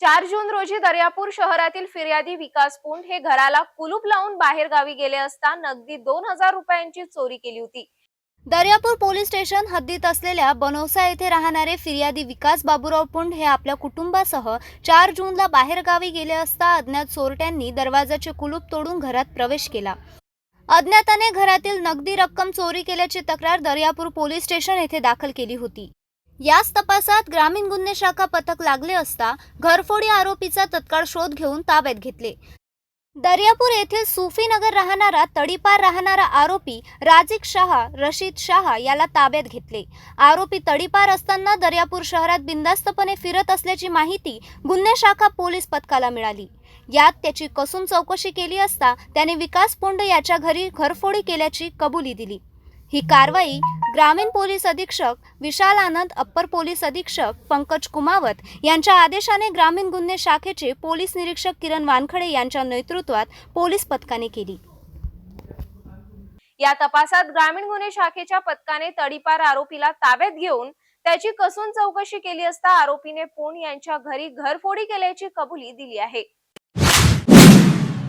चार जून रोजी दर्यापूर शहरातील फिर्यादी विकास पुंड हे घराला कुलूप लावून बाहेर गावी गेले असता नगदी दोन हजार रुपयांची चोरी केली होती. दर्यापूर पोलीस स्टेशन हद्दीत असलेल्या बनोसा येथे राहणारे फिर्यादी विकास बाबूराव पुंड हे आपल्या कुटुंबासह चार जूनला बाहेरगावी गेले असता अज्ञात चोरट्यांनी दरवाजाचे कुलूप तोडून घरात प्रवेश केला. अज्ञाताने घरातील नगदी रक्कम चोरी केल्याची तक्रार दर्यापूर पोलीस स्टेशन येथे दाखल केली होती. याच तपासात ग्रामीण गुन्हे शाखा पथक लागले असता घरफोडी आरोपीचा तत्काळ शोध घेऊन ताब्यात घेतले. दर्यापूर येथील सुफीनगर राहणारा तडीपार राहणारा आरोपी राजिक शहा रशीद शहा याला ताब्यात घेतले. आरोपी तडीपार असताना दर्यापूर शहरात बिंदास्तपणे फिरत असल्याची माहिती गुन्हे शाखा पोलीस पथकाला मिळाली. यात त्याची कसून चौकशी केली असता त्याने विकास पोंड याच्या घरी घरफोडी केल्याची कबुली दिली. ही कारवाई ग्रामीण पोलीस अधीक्षक विशाल आनंद अप्पर पोलीस अधीक्षक पंकज कुमावत यांच्या आदेशाने ग्रामीण गुन्हे शाखेचे पोलीस निरीक्षक किरण वानखडे यांच्या नेतृत्वात पोलीस पथकाने केली. या तपासात ग्रामीण गुन्हे शाखेच्या पथकाने तडीपार आरोपीला ताब्यात घेऊन त्याची कसून चौकशी केली असता आरोपीने पुंड यांच्या घरी घरफोडी केल्याची कबुली दिली आहे.